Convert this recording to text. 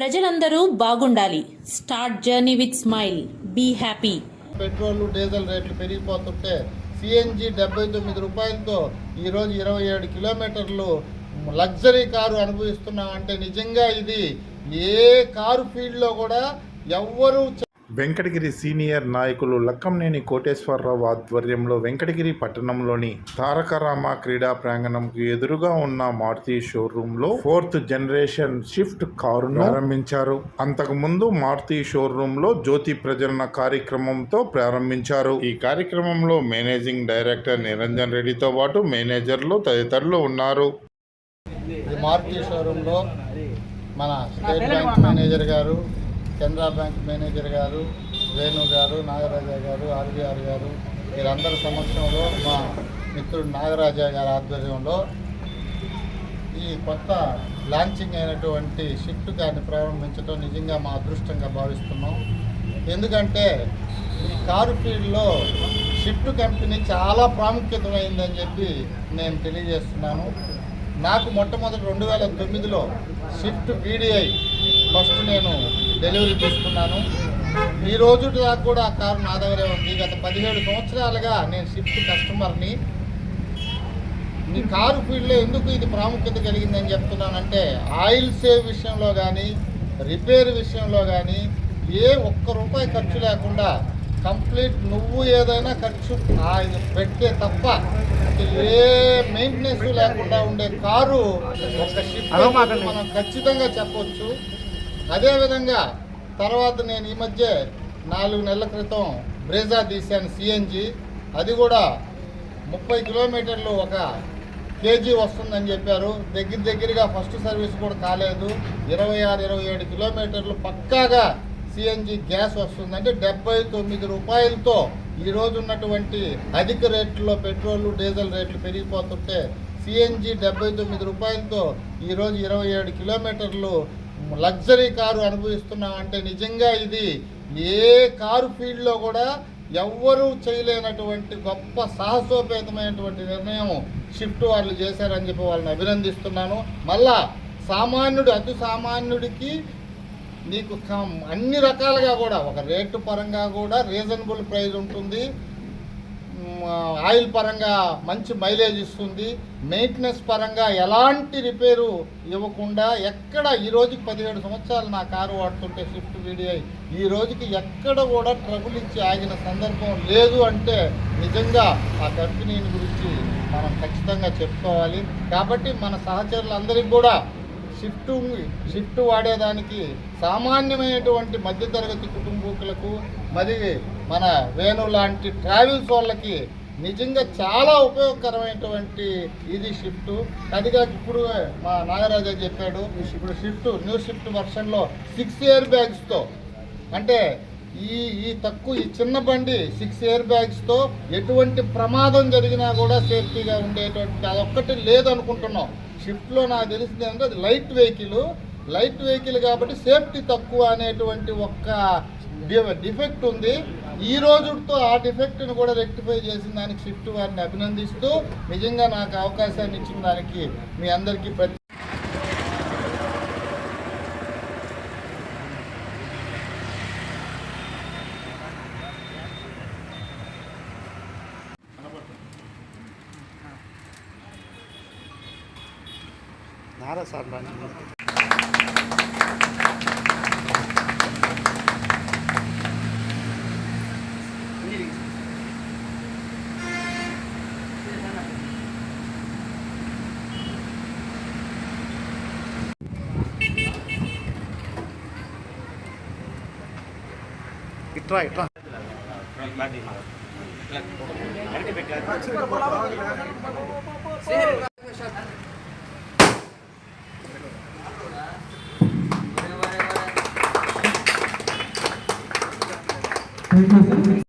ప్రజలందరూ బాగుండాలి. Start journey with smile be happy petrol diesel రేట్లు పెరిగిపోతుంటే సిఎన్జి డెబ్బై తొమ్మిది రూపాయలతో ఈరోజు ఇరవై ఏడు కిలోమీటర్లు లగ్జరీ కారు అనుభవిస్తున్నాం అంటే నిజంగా ఇది ఏ కారు ఫీల్డ్లో కూడా ఎవ్వరూ వెంకటగిరి సీనియర్ నాయకులు లక్కంనేని కోటేశ్వరరావు ఆధ్వర్యంలో వెంకటగిరి పట్టణంలోని తారకరామ క్రీడా ప్రాంగణంకు ఎదురుగా ఉన్న మారుతి షోరూంలో ఫోర్త్ జనరేషన్ షిఫ్ట్ కారును ప్రారంభించారు. అంతకుముందు మారుతి షోరూంలో జ్యోతి ప్రజలన కార్యక్రమంతో ప్రారంభించారు. ఈ కార్యక్రమంలో మేనేజింగ్ డైరెక్టర్ నిరంజన్ రెడ్డితో పాటు మేనేజర్లు తదితరులు ఉన్నారు. ఈ మారుతి షోరూంలో మన స్టేట్ బ్యాంక్ మేనేజర్ గారు కెనరా బ్యాంక్ మేనేజర్ గారు వేణు గారు నాగరాజా గారు ఆర్బీఆర్ గారు వీరందరి సమక్షంలో మా మిత్రుడు నాగరాజా గారి ఆధ్వర్యంలో ఈ కొత్త లాంచింగ్ అయినటువంటి షిఫ్ట్ కార్ని ప్రారంభించడం నిజంగా మా అదృష్టంగా భావిస్తున్నాం. ఎందుకంటే ఈ కారు ఫీల్డ్లో షిఫ్ట్ కంపెనీ చాలా ప్రాముఖ్యతమైందని చెప్పి నేను తెలియజేస్తున్నాను. నాకు మొట్టమొదటి రెండు వేల తొమ్మిదిలో షిఫ్ట్ వీడిఐ ఫస్ట్ నేను డెలివరీ తీసుకున్నాను. ఈ రోజు దాకా కూడా ఆ కారు నా దగ్గరే ఉంది. గత పదిహేడు సంవత్సరాలుగా నేను షిఫ్ట్ కస్టమర్ని ఈ కారు ఫీల్డ్లో ఎందుకు ఇది ప్రాముఖ్యత కలిగిందని చెప్తున్నానంటే ఆయిల్ సేవ్ విషయంలో కానీ రిపేర్ విషయంలో కానీ ఏ ఒక్క రూపాయి ఖర్చు లేకుండా కంప్లీట్ నువ్వు ఏదైనా ఖర్చు పెడితే తప్ప ఏ మెయింటెనెన్స్ లేకుండా ఉండే కారు ఒక మనం ఖచ్చితంగా చెప్పొచ్చు. అదేవిధంగా తర్వాత నేను ఈ మధ్య నాలుగు నెలల క్రితం బ్రేజా తీశాను సిఎన్జి అది కూడా ముప్పై కిలోమీటర్లు ఒక కేజీ వస్తుందని చెప్పారు. దగ్గర దగ్గరగా ఫస్ట్ సర్వీస్ కూడా కాలేదు. ఇరవై ఆరు ఇరవై ఏడు కిలోమీటర్లు పక్కాగా సిఎన్జి గ్యాస్ వస్తుంది. అంటే డెబ్బై తొమ్మిది రూపాయలతో ఈరోజు ఉన్నటువంటి అధిక రేట్లో పెట్రోల్ డీజిల్ రేట్లు పెరిగిపోతుంటే సిఎన్జి డెబ్బై తొమ్మిది రూపాయలతో ఈరోజు ఇరవై ఏడు కిలోమీటర్లు లగ్జరీ కారు అనుభవిస్తున్నాం అంటే నిజంగా ఇది ఏ కారు ఫీల్డ్లో కూడా ఎవ్వరూ చేయలేనటువంటి గొప్ప సాహసోపేతమైనటువంటి నిర్ణయం షిఫ్ట్ వాళ్ళు చేశారని చెప్పి వాళ్ళని అభినందిస్తున్నాను. మళ్ళా సామాన్యుడు అతి సామాన్యుడికి నీకు అన్ని రకాలుగా కూడా ఒక రేటు పరంగా కూడా రీజనబుల్ ప్రైస్ ఉంటుంది. ఆయిల్ పరంగా మంచి మైలేజ్ ఇస్తుంది. మెయింటెనెన్స్ పరంగా ఎలాంటి రిపేరు ఇవ్వకుండా ఎక్కడ ఈ రోజుకి పదిహేడు సంవత్సరాలు నా కారు వాడుతుంటే స్విఫ్ట్ వీడిఐ ఈ రోజుకి ఎక్కడ కూడా ట్రబుల్ ఇచ్చి ఆగిన సందర్భం లేదు అంటే నిజంగా ఆ కంపెనీని గురించి మనం ఖచ్చితంగా చెప్పుకోవాలి. కాబట్టి మన సహచరులందరికీ కూడా షిఫ్ట్ షిఫ్ట్ వాడేదానికి సామాన్యమైనటువంటి మధ్యతరగతి కుటుంబీకులకు మరి మన వేణు లాంటి ట్రావెల్స్ వాళ్ళకి నిజంగా చాలా ఉపయోగకరమైనటువంటి ఇది షిఫ్ట్ అదిగా ఇప్పుడు మా నాగరాజా చెప్పాడు ఇప్పుడు షిఫ్ట్ న్యూ షిఫ్ట్ వర్షన్లో సిక్స్ ఇయర్ బ్యాగ్స్తో అంటే ఈ ఈ తక్కువ ఈ చిన్న బండి సిక్స్ ఇయర్ బ్యాగ్స్తో ఎటువంటి ప్రమాదం జరిగినా కూడా సేఫ్టీగా ఉండేటువంటి అదొక్కటి లేదనుకుంటున్నాం. షిఫ్ట్లో నాకు తెలిసింది అంటే అది లైట్ వెహికల్ లైట్ వెహికల్ కాబట్టి సేఫ్టీ తక్కువ అనేటువంటి ఒక్క డిఫెక్ట్ ఉంది. ఈ రోజుతో ఆ డిఫెక్ట్ని కూడా రెక్టిఫై చేసిన దానికి షిఫ్ట్ వారిని అభినందిస్తూ నిజంగా నాకు అవకాశాన్ని ఇచ్చిన దానికి మీ అందరికీ ప్రతి నారా సార్ ఇట్రా ఇట్రా